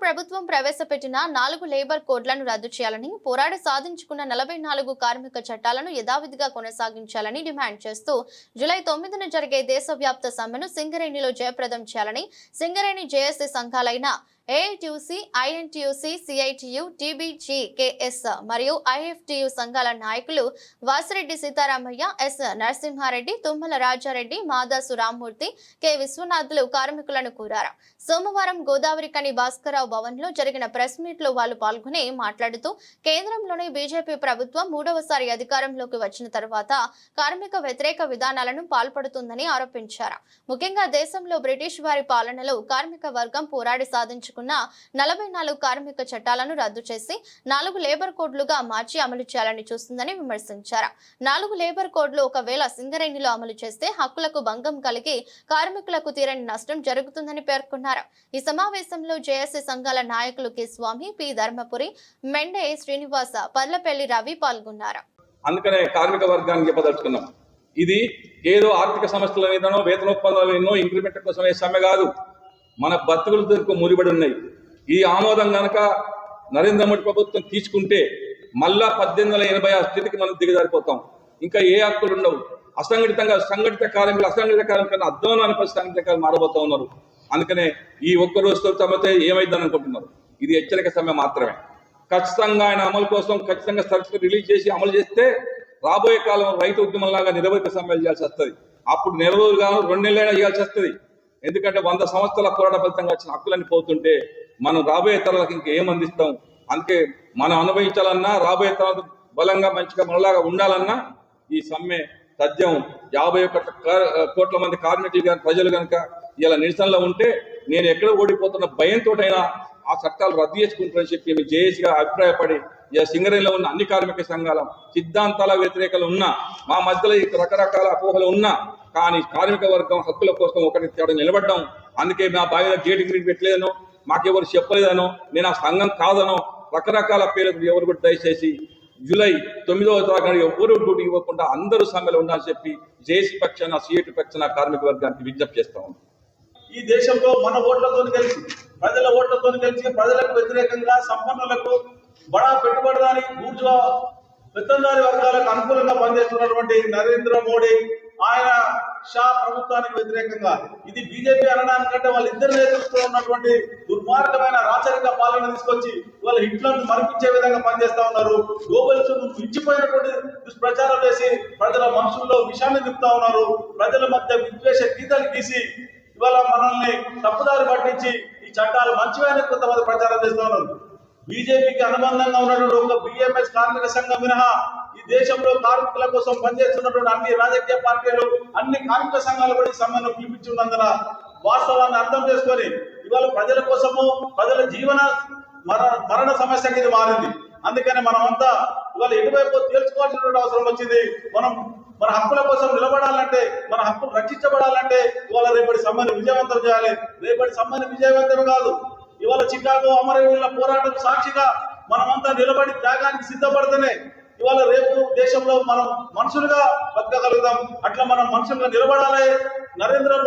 ప్రభుత్వం ప్రవేశపెట్టిన నాలుగు లేబర్ కోడ్లను రద్దు చేయాలని పోరాడి సాధించుకున్న నలభై నాలుగు కార్మిక చట్టాలను యథావిధిగా కొనసాగించాలని డిమాండ్ చేస్తూ జూలై తొమ్మిదిన జరిగే దేశవ్యాప్త సమ్మెను సింగరేణిలో జయప్రదం చేయాలని సింగరేణి జేఏసీ సంఘాలైన ఏఐటియుసి ఐఎన్టీయూసీ సిఐటియు టీబీజీకేఎస్ మరియు ఐఎఫ్టియు సంఘాల నాయకులు వాసిరెడ్డి సీతారామయ్య ఎస్ నరసింహారెడ్డి తుమ్మల రాజారెడ్డి మాదాసు రామ్మూర్తి కె విశ్వనాథ్లు కార్మికులను కోరారు. సోమవారం గోదావరి కని భాస్కరరావు భవన్లో జరిగిన ప్రెస్ మీట్లో వాళ్ళు పాల్గొని మాట్లాడుతూ కేంద్రంలోని బీజేపీ ప్రభుత్వం మూడవసారి అధికారంలోకి వచ్చిన తర్వాత కార్మిక వ్యతిరేక విధానాలను పాల్పడుతుందని ఆరోపించారు. ముఖ్యంగా దేశంలో బ్రిటిష్ వారి పాలనలో కార్మిక వర్గం పోరాడి సాధించుకు తీసుకున్న నలభై నాలుగు కార్మిక చట్టాలను రద్దు చేసి నాలుగు లేబర్ కోడ్లుగా మార్చి అమలు చేయాలని చూస్తుందని విమర్శించారు. నాలుగు లేబర్ కోడ్లు ఒకవేళ సింగరేణిలో అమలు చేస్తే హక్కులకు భంగం కలిగి కార్మికులకు తీరని నష్టం జరుగుతుందని పేర్కొన్నారు. ఈ సమావేశంలో జేఏసీ సంఘాల నాయకులు కె స్వామి పి ధర్మపురి మెండే శ్రీనివాస పర్లపల్లి రవి పాల్గొన్నారు. అందుకనే కార్మిక వర్గానికి చెప్పదలుచుకున్నాం ఇది ఏదో ఆర్థిక సంస్థల మీదనో వేతన మీదనో ఇంక్రిమెంట్ కోసం సమ్మె కాదు. మన బతుకులతో ముడిపడి ఉన్నాయి. ఈ ఆమోదం గనక నరేంద్ర మోడీ ప్రభుత్వం తీసుకుంటే మళ్ళా పద్దెనిమిది వందల ఎనభై ఆ స్థితికి మనం దిగజారిపోతాం. ఇంకా ఏ హక్కులు ఉండవు. అసంఘటితంగా సంఘటిత కార్మికులు అసంఘటిత కార్మికులను అర్థం పరిస్థితి సంఘటిత కార్మికులు మారబోతా ఉన్నారు. అందుకనే ఈ ఒక్క రోజుతో తమతే ఏమైందని అనుకుంటున్నారు? ఇది హెచ్చరిక సమయం మాత్రమే. ఖచ్చితంగా ఆయన అమలు కోసం ఖచ్చితంగా సర్టిఫికేట్ రిలీజ్ చేసి అమలు చేస్తే రాబోయే కాలం రైతు ఉద్యమంలాగా నిరవధిక సమ్మెలు చేయాల్సి వస్తుంది. అప్పుడు నెల రోజులు కాదు రెండు నెలలైనా చేయాల్సి వస్తుంది. ఎందుకంటే వంద సంవత్సరాల పోరాట ఫలితంగా వచ్చిన హక్కులన్నీ పోతుంటే మనం రాబోయే తరాలకు ఇంకేం అందిస్తాం? అందుకే మనం అనుభవించాలన్నా రాబోయే తరాలు బలంగా మంచిగా మనలాగా ఉండాలన్నా ఈ సమ్మె తథ్యం యాభై ఒక్క కోట్ల మంది కార్మికులు కానీ ప్రజలు కనుక ఇలా నిరసనలో ఉంటే నేను ఎక్కడ ఓడిపోతున్న భయంతోటైనా ఆ చట్టాలు రద్దు చేసుకుంటారని చెప్పి మేము జేఏసీగా అభిప్రాయపడి ఇలా సింగరేణిలో ఉన్న అన్ని కార్మిక సంఘాల సిద్ధాంతాల వ్యతిరేకలు ఉన్నా మా మధ్యలో రకరకాల అపోహలు ఉన్నా కానీ కార్మిక వర్గం హక్కుల కోసం ఒకటి తేడా నిలబడ్డాం. అందుకే మా బావిలో గేట్ గ్రీడ్ పెట్టలేదనో మాకెవరు చెప్పలేదనో నేను ఆ సంఘం కాదనో రకరకాల పేర్లకు ఎవరు కూడా దయచేసి జూలై తొమ్మిదవ తారీఖు ఎవరు డ్యూటీ ఇవ్వకుండా అందరూ సమ్మెలో ఉండాలని చెప్పి జేసీ పక్షాన సిఐటి పక్షాన కార్మిక వర్గానికి విజ్ఞప్తి చేస్తా ఈ దేశంలో మన ఓట్లతో కలిసి ప్రజల ఓట్లతో కలిసి ప్రజలకు వ్యతిరేకంగా సంపన్నులకు బడా పెట్టుబడిదారి బూర్జువా పెత్తందారి వర్గాలకు అనుకూలంగా పనిచేస్తున్నటువంటి నరేంద్ర మోడీ ఆయన షా ప్రభుత్వానికి వ్యతిరేకంగా. ఇది బీజేపీ అనడానికంటే వాళ్ళిద్దరి నేతృత్వంలో ఉన్నటువంటి దుర్మార్గమైన రాచరిక పాలన తీసుకొచ్చి వాళ్ళ హిట్లను మరిపించే విధంగా పనిచేస్తా ఉన్నారు. గోబల్స్ మించిపోయినటువంటి దుష్ప్రచారం చేసి ప్రజల మనసుల్లో విషాన్ని నింపుతా ఉన్నారు. ప్రజల మధ్య విద్వేష గీతలు గీసి ఇవాళ మనల్ని తప్పుదారి పట్టించి ఈ చట్టాలు మంచివైన కొంతమంది ప్రచారం చేస్తూ ఉన్నారు. బీజేపీకి అనుబంధంగా ఉన్నటువంటి ఒక బిఎంఎస్ కార్మిక సంఘం మినహా ఈ దేశంలో కార్మికుల కోసం పనిచేస్తున్నటువంటి అన్ని రాజకీయ పార్టీలు అన్ని కార్మిక సంఘాలు కూడా సమ్మెను పిలిపించున్నందున వాస్తవాన్ని అర్థం చేసుకొని ఇవాళ ప్రజల కోసము ప్రజల జీవన మరణ మరణ సమస్య ఇది మారింది. అందుకని మనమంతా ఇవాళ ఎటువైపు తేల్చుకోవాల్సినటువంటి అవసరం వచ్చింది మనం మన హక్కుల కోసం నిలబడాలంటే మన హక్కులు రక్షించబడాలంటే ఇవాళ రేపటి సమ్మెను విజయవంతం చేయాలి. రేపటి సమ్మెను విజయవంతం కాదు. ఇవాళ చికాగో అమరవీరుల పోరాటం సాక్షిగా మనమంతా నిలబడి త్యాగానికి సిద్ధపడితేనే ఇవాళ రేపు దేశంలో మనం మనుషులుగా బతకగలుగుతాం. అట్లా మనం మనుషులుగా నిలబడాలి. నరేంద్ర మోడీ